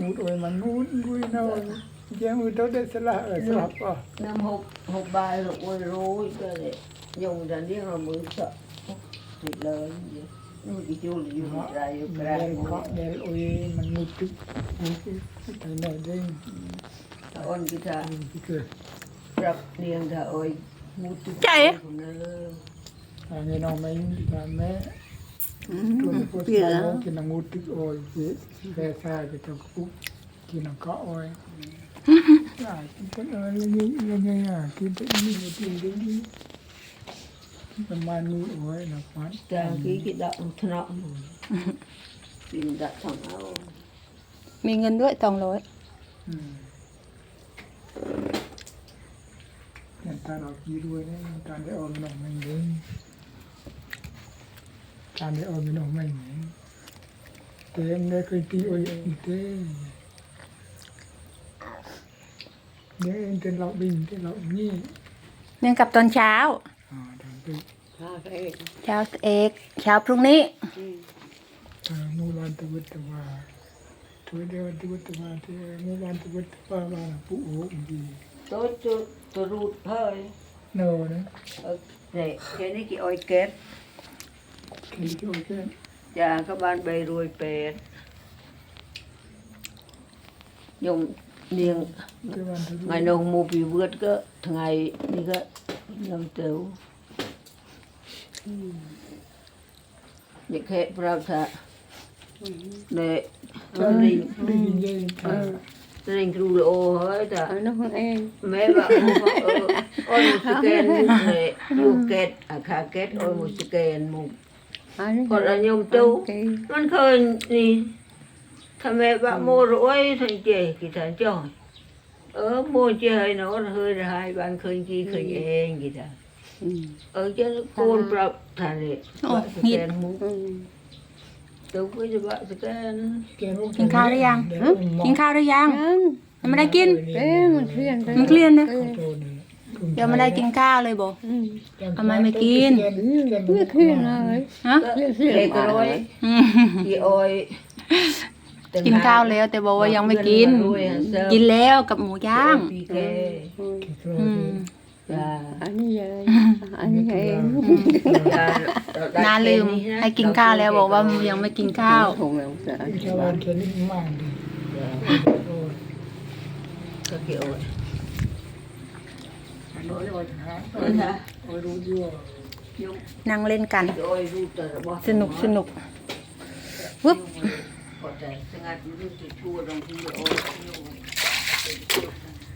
ngút ôi mà ngút ngui nào giờ người đó để sẽ là sẽ học à năm học học bài rồi ôi rồi cái này dùng ra đi rồi mới sợ thì lớn vậy nuôi cái chú là dùng ra dùng ra khó để ôi mà ngút chút cái này đây ôn cái ta rập điền ra ôi ngút chút chạy à nghe nói mấy mấy Pira. Kina ngutik oi ki pesa ki toku kina ka oi. Ya, mm-hmm. kita oi ni ni ni ya, kita ni ni ni ni. Kita manu oi na pan. Ta ki ki da utra. Pin da thong ao. Mình ngân ด้วย tổng lối. Ừ. Nên ta đọc chi đuôi đấy, ta để ôm lòng mình đi. จานได้ออกไปนอกไม่เหมือนเต็มได้คืนตีโอยเต็มเนี่ยเองเป็นเราบินเป็นเรานี่เนื่องกับตอนเช้าเช้าเอกเช้าพรุ่งนี้โมลานตะวันตะวันทวีเดียวตะวันตะวันที่โมลานตะวันตะวันมาปุ๊บโอ้ยดีตัวจุดตัวรูดเพยเนอะนะเด็กแค่นี้กี่ออยเก็บมีโจาก็บ้านใบรวยเป็ดยมเลียงไงนองมูปีเวิร์ดก็ทั้งไงนี่ก็เราเต๋อเด็กแค่ปราบทะเด็เรียนเรียนเรียครูโอเฮ้ยแต่น้องเองแม่บอกโอ้ยมุสเกนเกตอยู่เกตอาคาเกตโอ้ยมุสเกนมุ còn là nhôm tu mình khơi thì thằng mẹ bà mua rỗi thằng chè thì thằng trời ở mua chơi nó hơi là hai bạn khơi chi khơi em gì đó ở trên côn bạc thằng này nhiệt tôi cứ cho bạn cái กินข้าวหรือยังกินข้าวหรือยังยังไม่ได้กินเอ๊ะมันเคลียนมันเคลียนนะยังไม่ได้กินข้าวเลยบอกทำไมไม่กินเลือขึ้นเลยฮะเลือกขึ้นเลยกร้อยอีโอยกินข้าวแล้วแต่บอกว่ายังไม่กิน กินแล้วกับหมูย่างอันนี้เลอันนี้เองนาลืมให้กินข้าวแล้วบอกว่ายังไม่กินข้าวก็เกี่ยว rồi hả? Ôi, ôi, đủ chưa? นั่งเล่นกัน Ôi, đủ tờ bỏ. สนุกสนุกวึบ Có tờ, sinh hạt đủ tờ chua đồng chí rồi. Ôi, đủ tờ.